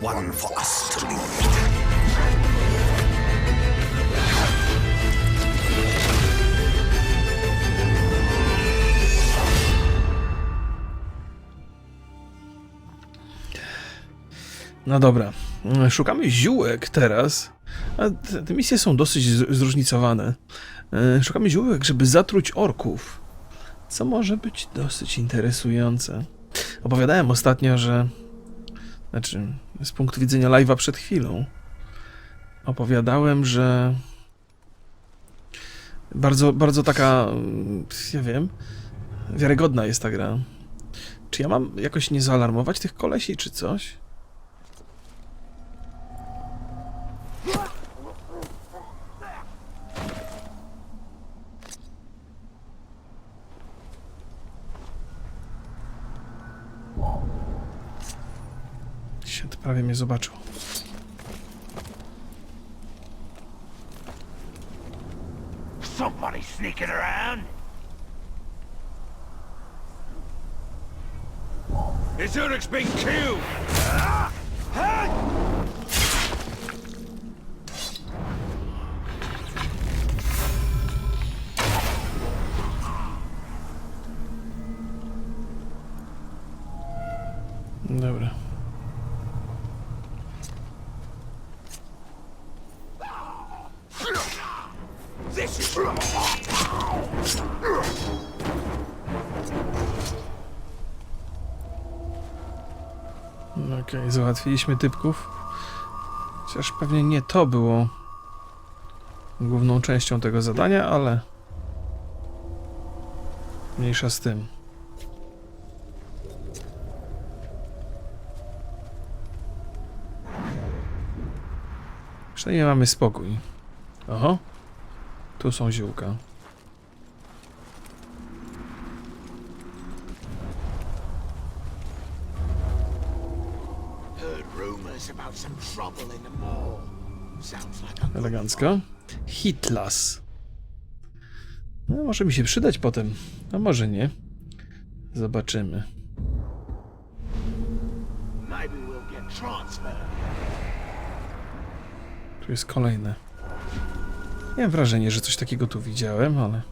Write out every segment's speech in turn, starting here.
One for us to lead. No dobra. Szukamy ziółek teraz. Te, te misje są dosyć zróżnicowane. E, Szukamy ziółek, żeby zatruć orków. Co może być dosyć interesujące. Opowiadałem ostatnio, że. Znaczy, z punktu widzenia live'a przed chwilą. Opowiadałem, że. Bardzo, bardzo taka. Ja wiem. Wiarygodna jest ta gra. Czy ja mam jakoś nie zaalarmować tych kolesi, czy coś? Shit, prawie mnie zobaczył. Somebody sneaking around? Killed! Załatwiliśmy typków. Chociaż pewnie nie to było główną częścią tego zadania, ale mniejsza z tym. Przynajmniej mamy spokój. Oho, tu są ziółka. Elegancko. Hitlas. No, może mi się przydać potem, a może nie. Zobaczymy. Tu jest kolejne. Miałem wrażenie, że coś takiego tu widziałem, ale...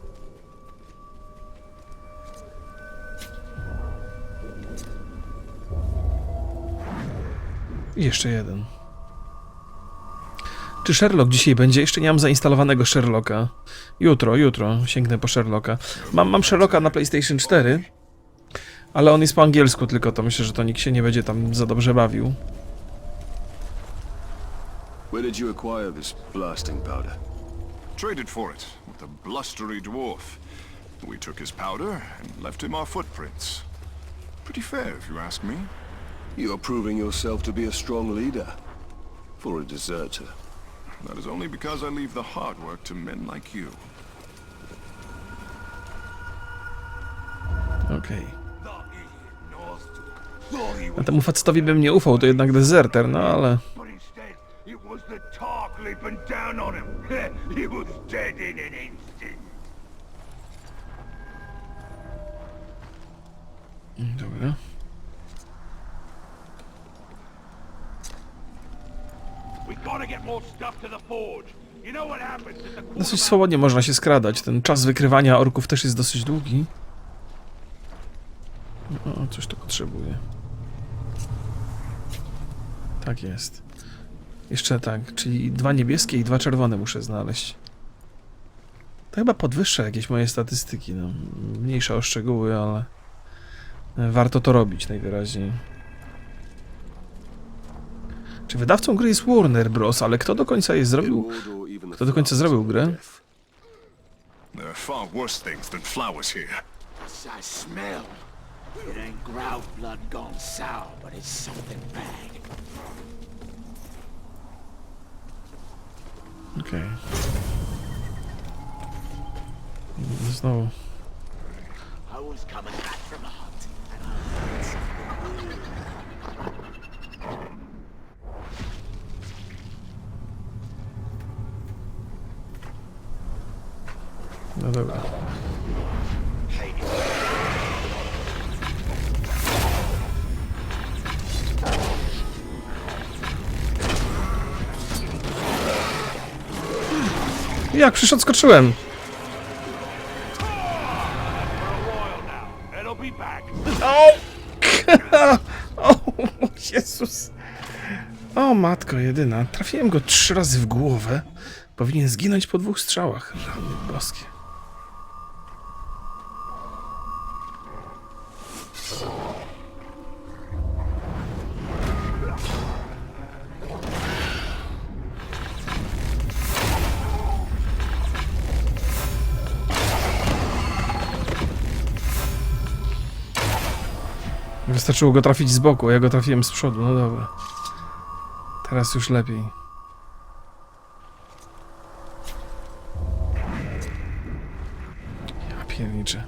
I jeszcze jeden. Czy Sherlock dzisiaj będzie? Jeszcze nie mam zainstalowanego Sherlocka. Jutro, jutro sięgnę po Sherlocka. Mam, mam Sherlocka na PlayStation 4, ale on jest po angielsku tylko, to myślę, że to nikt się nie będzie tam za dobrze bawił. Where did you acquire this blasting powder? Traded for it with a blustery dwarf. We took his powder and left him our footprints. Pretty fair, if you ask me. You're proving yourself to be a strong leader. For a deserter. That is only because I leave the hard work to men like you. Okej. That idiot North thought he A temu facetowi bym nie ufał, to jednak dezerter, no ale... but instead it was the Tark leaping down on him. he was dead in an instant. Dobra. We gotta get more stuff to the forge. You know what happens at the Dosyć swobodnie można się skradać. Ten czas wykrywania orków też jest dosyć długi. O, coś to potrzebuje. Tak jest. Jeszcze tak, czyli dwa niebieskie i dwa czerwone muszę znaleźć. To chyba podwyższa jakieś moje statystyki, no. Mniejsza o szczegóły, ale... Warto to robić najwyraźniej. Czy wydawcą gry jest Warner Bros., ale kto do końca je zrobił? Kto do końca zrobił grę? There are far worse things than flowers here. I smell. It ain't grout blood gone sour, but it's something bad. Okej. Znowu. I was coming back from the dobra. Jak? Przecież odskoczyłem. O Jezus. O matko jedyna. Trafiłem go trzy razy w głowę. Powinien zginąć po dwóch strzałach. Rany boskie. Wystarczyło go trafić z boku, a ja go trafiłem z przodu. No dobra. Teraz już lepiej. Ja pierniczę.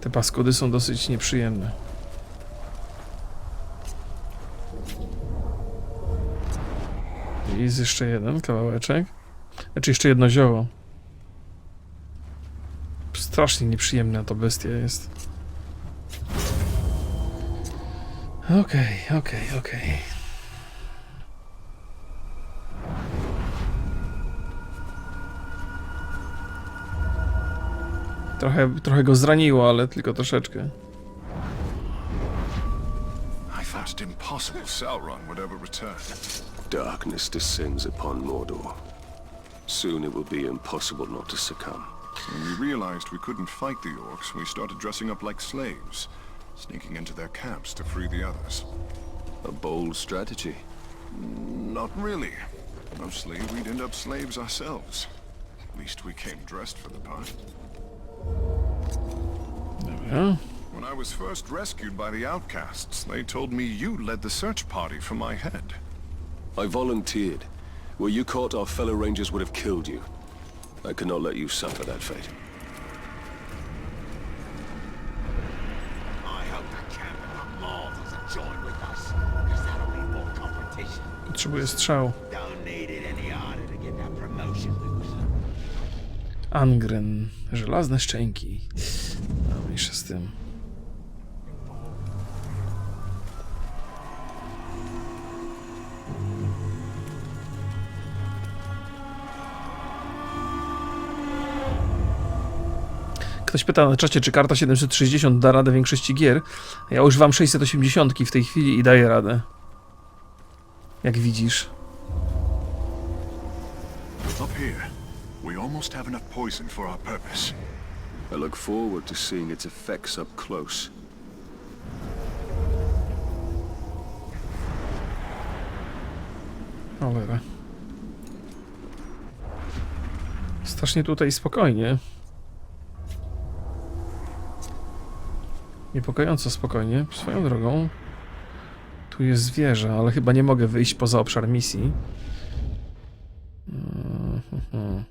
Te paskudy są dosyć nieprzyjemne. I jest jeszcze jeden kawałeczek. Znaczy jeszcze jedno zioło. Strasznie nieprzyjemna to bestia jest. Okej, okay, okay. Trochę, trochę go zraniło, ale tylko troszeczkę. I thought it impossible Sauron would ever return. Darkness descends upon Mordor. Soon it will be impossible not to succumb. When we realized we couldn't fight the orcs, we started dressing up like slaves, sneaking into their camps to free the others. A bold strategy. Not really. Mostly, we'd end up slaves ourselves. At least we came dressed for the part. Dobra. When I was first rescued by the outcasts, they told me you led the search party for my head. I volunteered. Were you caught, our fellow rangers would have killed you. I could not let you suffer that fate. Promotion, loser. Angren. Żelazne szczęki. No, mniejsza z tym. Ktoś pyta na czacie, czy karta 760 da radę większości gier. Ja używam 680 w tej chwili i daję radę. Jak widzisz. Up here, we almost have enough poison for our purpose. I look forward to seeing its effects up close. Cholera. Strasznie tutaj spokojnie. Niepokojąco spokojnie, swoją drogą. Tu jest zwierzę, ale chyba nie mogę wyjść poza obszar misji. Mhm.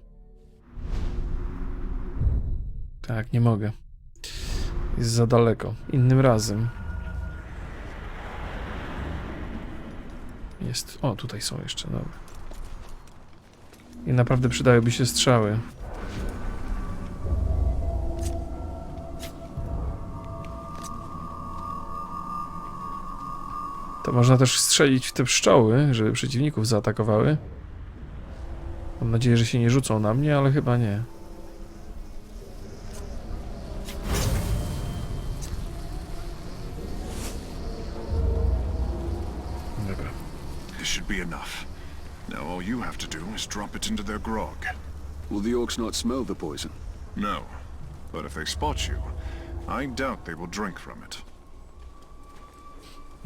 Tak, nie mogę. Jest za daleko. Innym razem. Jest. O, tutaj są jeszcze, dobra. I naprawdę przydałyby się strzały. To można też strzelić w te pszczoły, żeby przeciwników zaatakowały. Mam nadzieję, że się nie rzucą na mnie, ale chyba nie. Dobra. This should be enough. Now all you have to do is drop it into their grog. Will the orcs not smell the poison? No. But if they spot you, I doubt they will drink from it.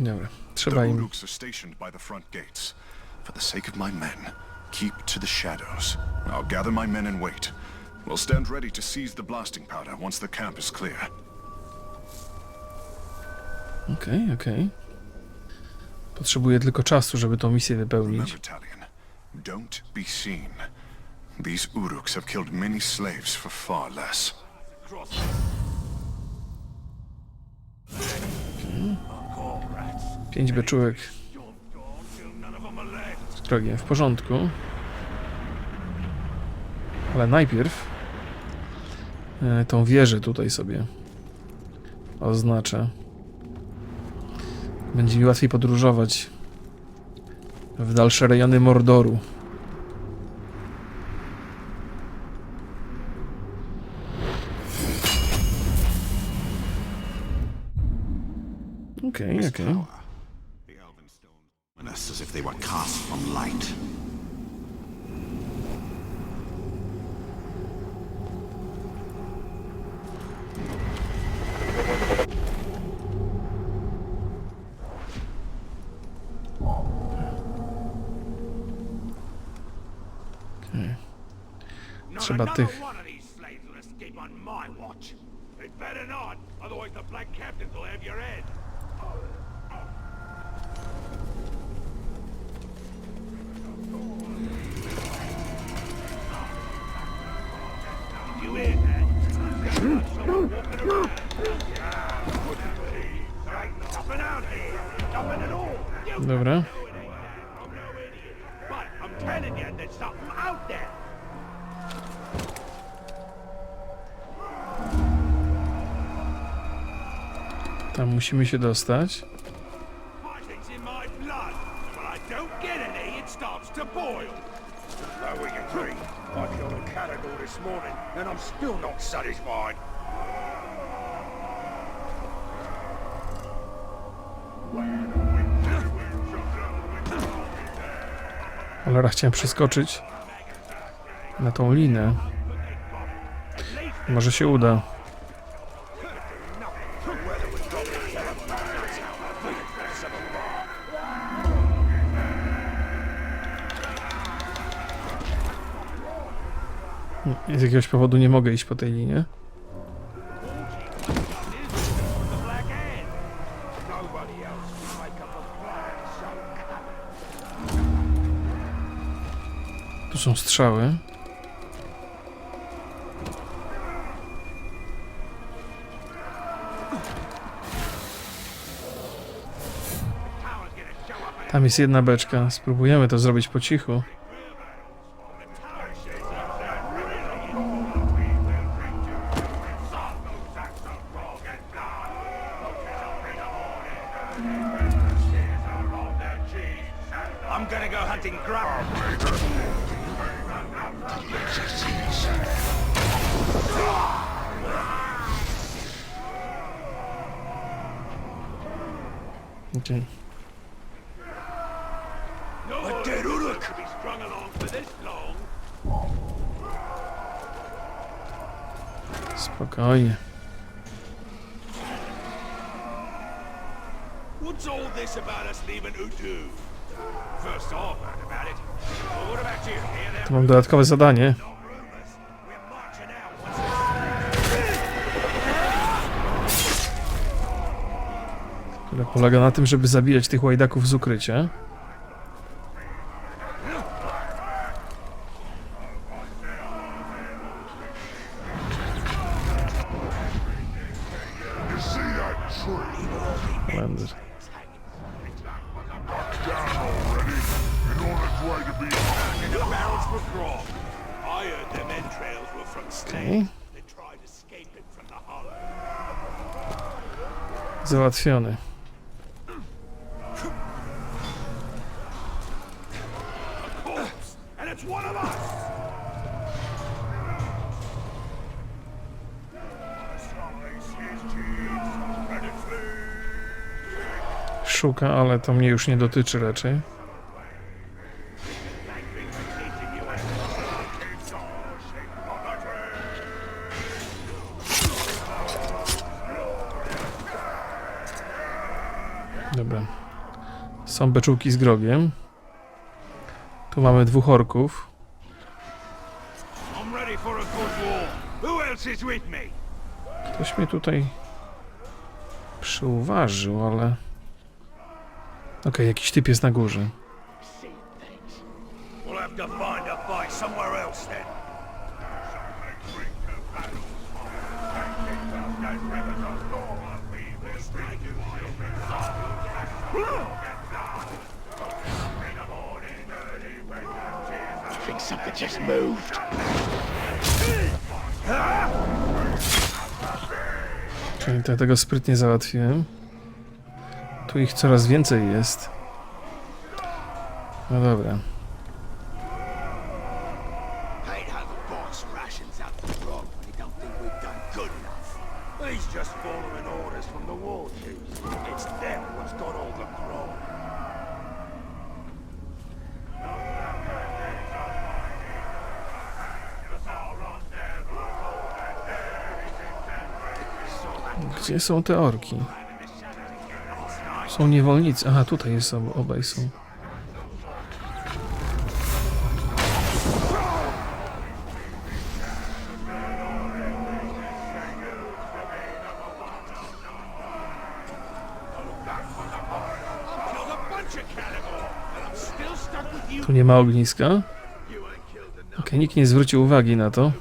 Dobra. Trzeba im Uruks are stationed by the front gates. For the sake of my men, keep to the shadows. I'll gather my men and wait. We'll stand ready to seize the blasting powder once the camp is clear. Okej, okej. Potrzebuję tylko czasu, żeby tą misję wypełnić. Don't be seen. These Uruks have killed many slaves for far less. Pięć beczówek z krogiem w porządku. Ale najpierw e, tą wieżę tutaj sobie oznaczę. Będzie mi łatwiej podróżować w dalsze rejony Mordoru. Okej, okay, okej. Okay. From light. Not Trzeba another tych- there. Tam musimy się dostać. Not satisfied. Cholera, chciałem przeskoczyć na tą linę. Może się uda. Z jakiegoś powodu nie mogę iść po tej linie. Tu są strzały. Tam jest jedna beczka. Spróbujemy to zrobić po cichu. Okej. A dead Uruk to be strung along for this long. Spokojnie. What's all this about us leaving Udu? First heard about it. What about you? Hear Tu mam dodatkowe zadanie. Polega na tym, żeby zabijać tych łajdaków z ukrycia. Blender. the barrels for grog. I heard them entrails were from slaves that tried escaping from the hollow. Załatwiony. Szuka, ale to mnie już nie dotyczy raczej. Dobra. Są beczułki z grogiem. Tu mamy dwóch orków. Ktoś mnie tutaj przyuważył, ale... Okej, jakiś typ jest na górze. Something just moved. Czyli to tego sprytnie załatwiłem. Tu ich coraz więcej jest. No dobra. Gdzie są te orki? Są niewolnicy. Aha, tutaj jest ob obaj są. Tu nie ma ogniska. Okej, nikt nie zwrócił uwagi na to.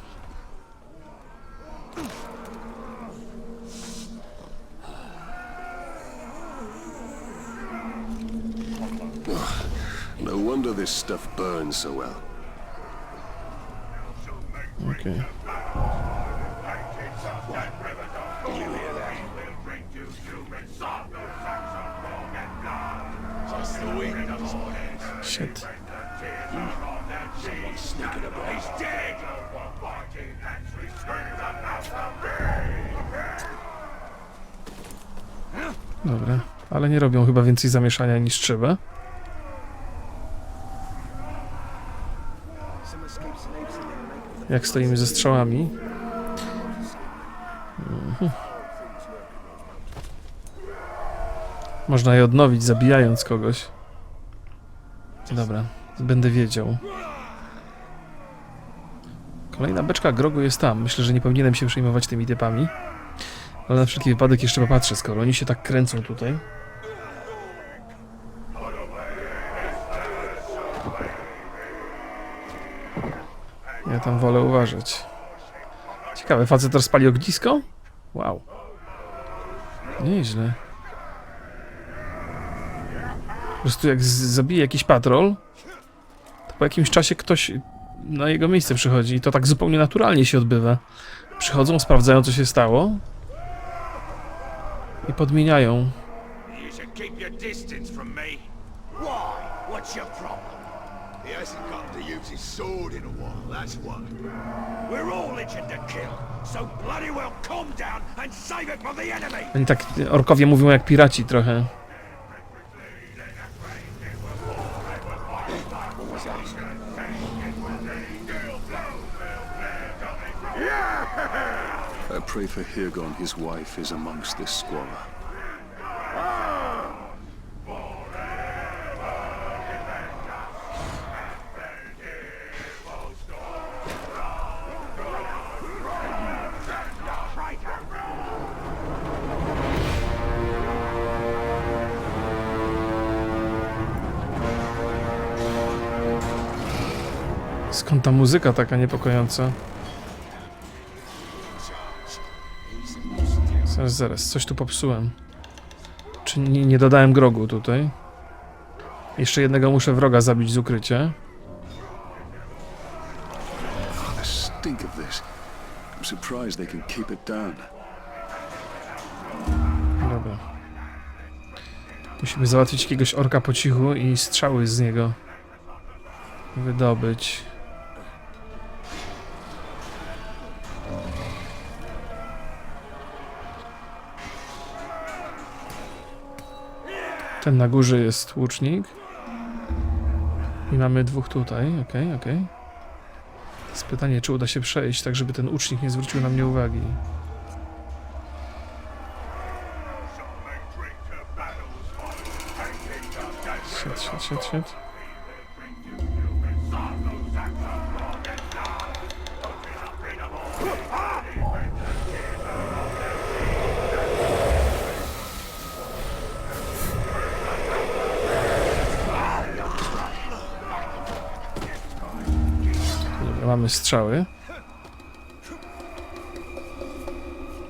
No wonder this stuff burns so well. Wind. Shit. Dead. Dobra. Ale nie robią chyba więcej zamieszania niż trzeba. Jak stoimy ze strzałami. Mhm. Można je odnowić, zabijając kogoś. Dobra, będę wiedział. Kolejna beczka grogu jest tam. Myślę, że nie powinienem się przejmować tymi typami. Ale na wszelki wypadek jeszcze popatrzę, skoro oni się tak kręcą tutaj. Ja tam wolę uważać. Ciekawe, facet rozpali ognisko? Wow. Nieźle. Po prostu jak zabije jakiś patrol, to po jakimś czasie ktoś na jego miejsce przychodzi i to tak zupełnie naturalnie się odbywa. Przychodzą, sprawdzają co się stało i podmieniają. Keep your distance from me. Why? What's your problem? He hasn't got to use his sword in a while, that's what. We're all itching to kill, so bloody well calm down and save it for the enemy. Oni tak, orkowie mówią jak piraci trochę. I pray for Hirgon, his wife, is amongst this squalor. Skąd ta muzyka taka niepokojąca? Zaraz, zaraz, coś tu popsułem. Czy nie, nie dodałem grogu tutaj? Jeszcze jednego muszę wroga zabić z ukrycia. The stink of this. I'm surprised they can keep it down. Dobra. Musimy załatwić jakiegoś orka po cichu i strzały z niego wydobyć. Ten na górze jest łucznik. I mamy dwóch tutaj, okej, okej. Jest pytanie, czy uda się przejść, tak żeby ten łucznik nie zwrócił na mnie uwagi. Shit, shit, shit, shit. Mamy strzały.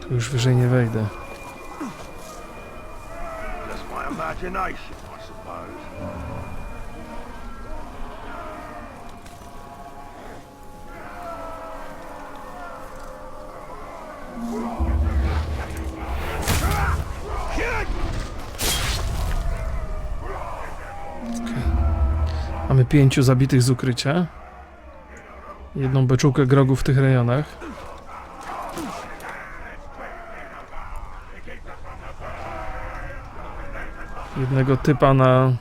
Tu już wyżej nie wejdę. Mamy pięciu zabitych z ukrycia jedną beczułkę grogu w tych rejonach. Jednego typa na...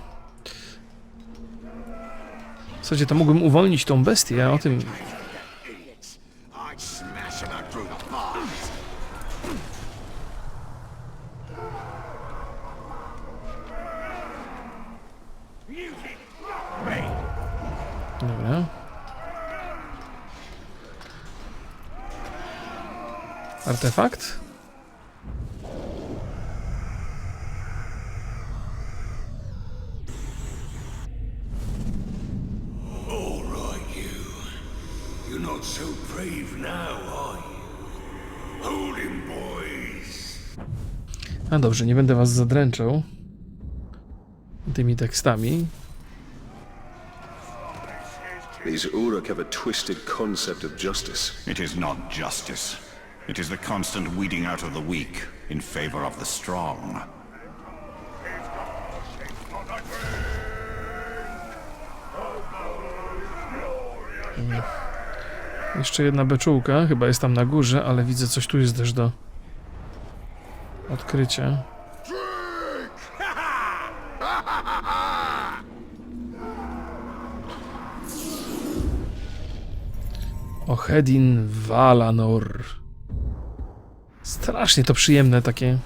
W zasadzie to mógłbym uwolnić tą bestię, o tym not so brave now, are you? Hold him, boys. A dobrze, nie będę was zadręczał tymi tekstami. These Uruk have a twisted concept of justice. It is not justice. It is the constant weeding out of the weak in favor of the strong. Jeszcze jedna beczułka, chyba jest tam na górze, ale widzę coś tu jest też do odkrycia. Ohedin Valanor. Strasznie to przyjemne takie.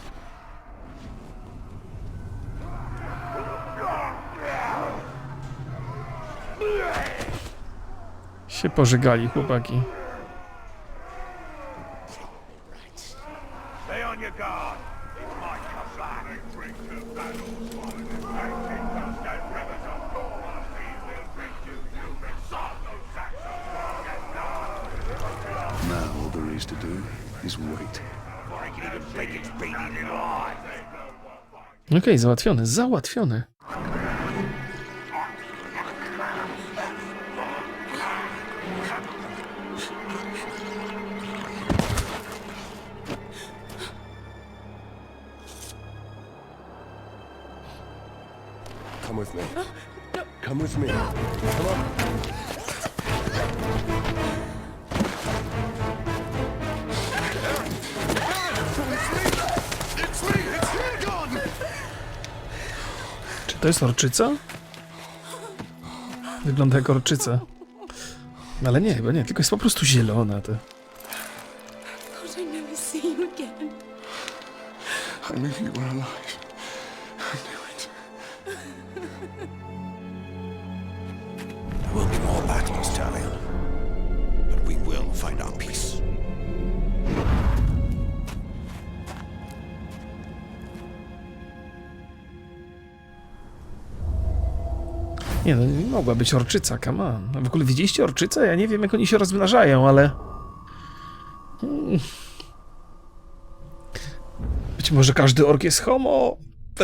Beady little eye. Okej, załatwione, załatwione. To jest orczyca? Wygląda jak orczyca. Ale nie, chyba nie, tylko jest po prostu zielona. To. I knew you were alive. Mogła być orczyca, come on. A W ogóle widzieliście orczycę? Ja nie wiem, jak oni się rozmnażają, ale... Hmm. Być może każdy ork jest homo...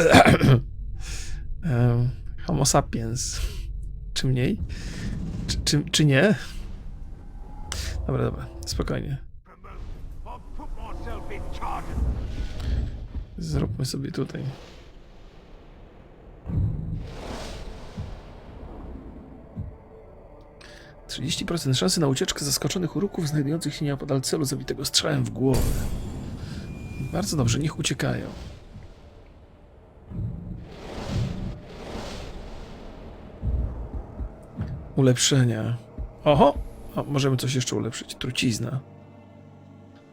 Homo sapiens. Czy mniej? Czy, czy, czy nie? Dobra, dobra, spokojnie. Zróbmy sobie tutaj. Trzydzieści procent szansy na ucieczkę zaskoczonych uruków znajdujących się nieopodal celu zabitego strzałem w głowę. Bardzo dobrze, niech uciekają. Ulepszenia. Oho! O, możemy coś jeszcze ulepszyć. Trucizna.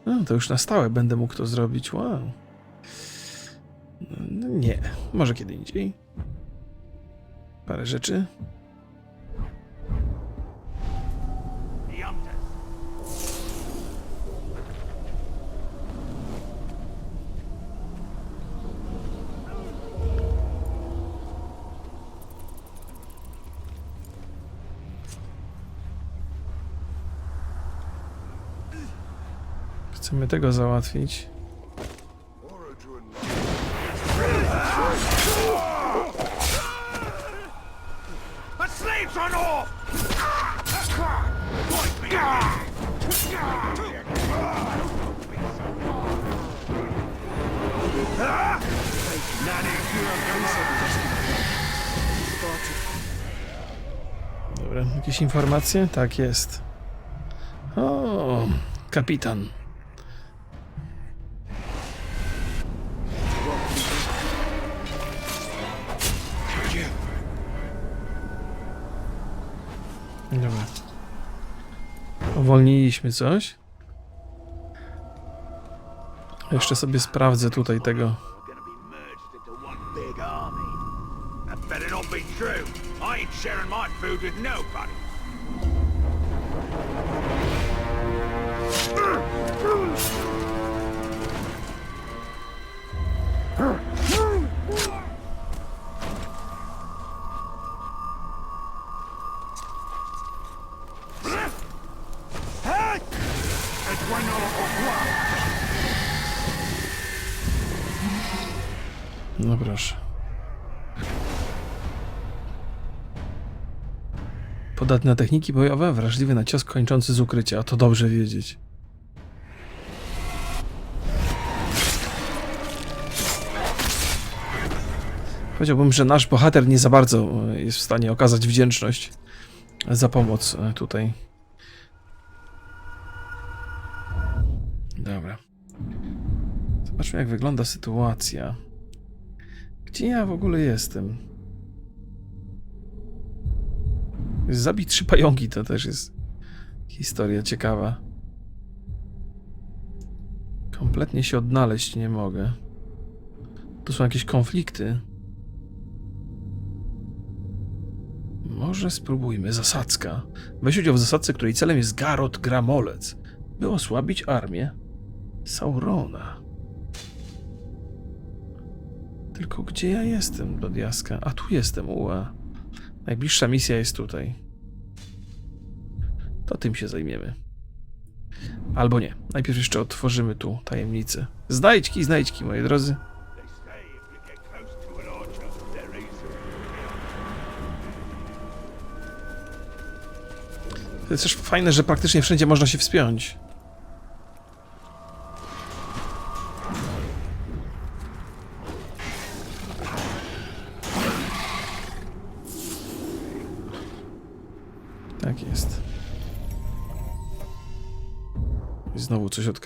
No, to już na stałe będę mógł to zrobić. Wow. No, nie, może kiedy indziej. Parę rzeczy. Chcemy tego załatwić. Dobra, jakieś informacje? Tak jest. O, kapitan. Dobra. Uwolniliśmy coś. Jeszcze sobie sprawdzę tutaj tego. That better not be true. I ain't sharing my food with nobody. Podatne na techniki bojowe, wrażliwy na cios kończący z ukrycia. To dobrze wiedzieć. Powiedziałbym, że nasz bohater nie za bardzo e, jest w stanie okazać wdzięczność za pomoc e, tutaj. Dobra. Zobaczmy, jak wygląda sytuacja. Gdzie ja w ogóle jestem? Zabić trzy pająki to też jest historia ciekawa. Kompletnie się odnaleźć nie mogę. Tu są jakieś konflikty. Może spróbujmy zasadzka. Weź udział w zasadzce, której celem jest Garot Gramolec, by osłabić armię Saurona. Tylko gdzie ja jestem, do diaska? A tu jestem, uła. Najbliższa misja jest tutaj. To tym się zajmiemy. Albo nie. Najpierw jeszcze otworzymy tu tajemnicę. Znajdźki, znajdźki, moi drodzy. To jest też fajne, że praktycznie wszędzie można się wspiąć.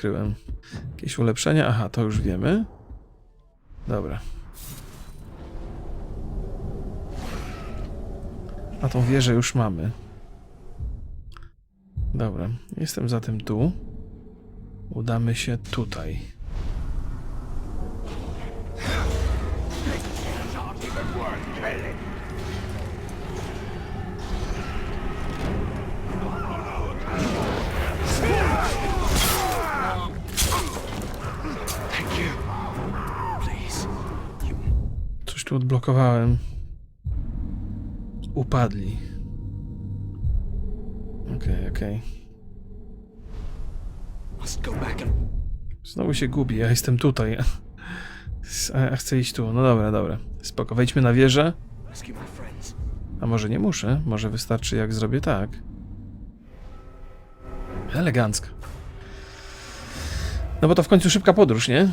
Odkryłem. Jakieś ulepszenia? Aha, to już wiemy. Dobra. A tą wieżę już mamy. Dobra, jestem zatem tu. Udamy się tutaj. Tu odblokowałem. Upadli. Okej, okej. go back and Znowu się gubi, ja jestem tutaj. A chcę iść tu. No dobra, dobra. Spoko, wejdźmy na wieżę. A może nie muszę? Może wystarczy jak zrobię tak. Elegancko. No bo to w końcu szybka podróż, nie?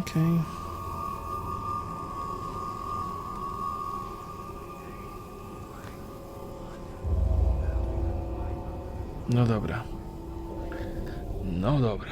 Okej. No dobra. No dobra.